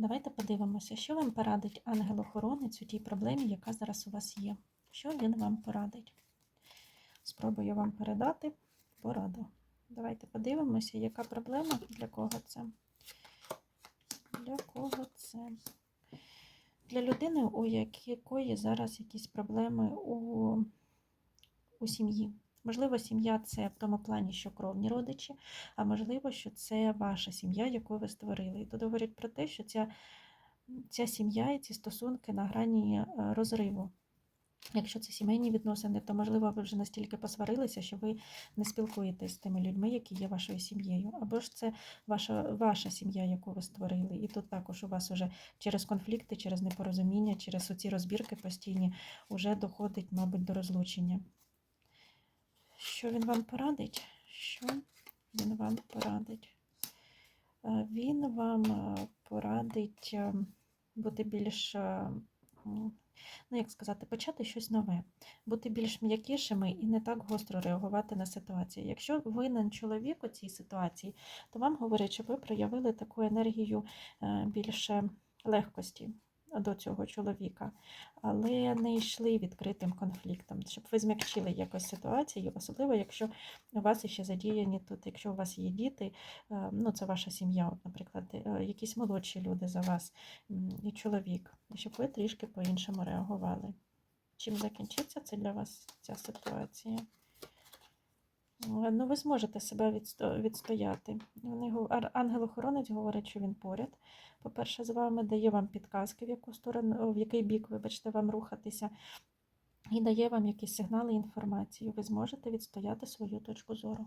Давайте подивимося, що вам порадить ангел-охоронець у тій проблемі, яка зараз у вас є. Що він вам порадить? Спробую вам передати пораду. Давайте подивимося, яка проблема, для кого це. Для кого це? Для людини, у якої зараз якісь проблеми у, у сім'ї. Можливо, сім'я це в тому плані, що кровні родичі, а можливо, що це ваша сім'я, яку ви створили. І тут говорять про те, що ця, ця сім'я і ці стосунки на грані е, розриву. Якщо це сімейні відносини, то можливо ви вже настільки посварилися, що ви не спілкуєтесь з тими людьми, які є вашою сім'єю. Або ж це ваша, ваша сім'я, яку ви створили. І тут також у вас уже через конфлікти, через непорозуміння, через оці розбірки постійні вже доходить, мабуть, до розлучення. Що він вам порадить? Що він вам порадить? Е, Він вам е, порадить е, бути більш, ну як сказати, почати щось нове, бути більш м'якішими і не так гостро реагувати на ситуацію. Якщо винен чоловік у цій ситуації, то вам говорять, щоб ви проявили таку енергію більше легкості до цього чоловіка, але не йшли відкритим конфліктом, щоб ви змягчили якось ситуацію, особливо якщо у вас ще задіяні тут, якщо у вас є діти, е, ну це ваша сім'я, наприклад, е, якісь молодші люди за вас і чоловік, щоб ви трішки по-іншому реагували. Чим закінчиться це для вас ця ситуація? Е, Ну, ви зможете себе відсто- відстояти. Вони, Ангел-охоронець говорить, що він поряд. По-перше, з вами дає вам підказки, в яку сторону, в який бік, вибачте, вам рухатися, і дає вам якісь сигнали, інформацію. Ви зможете відстояти свою точку зору.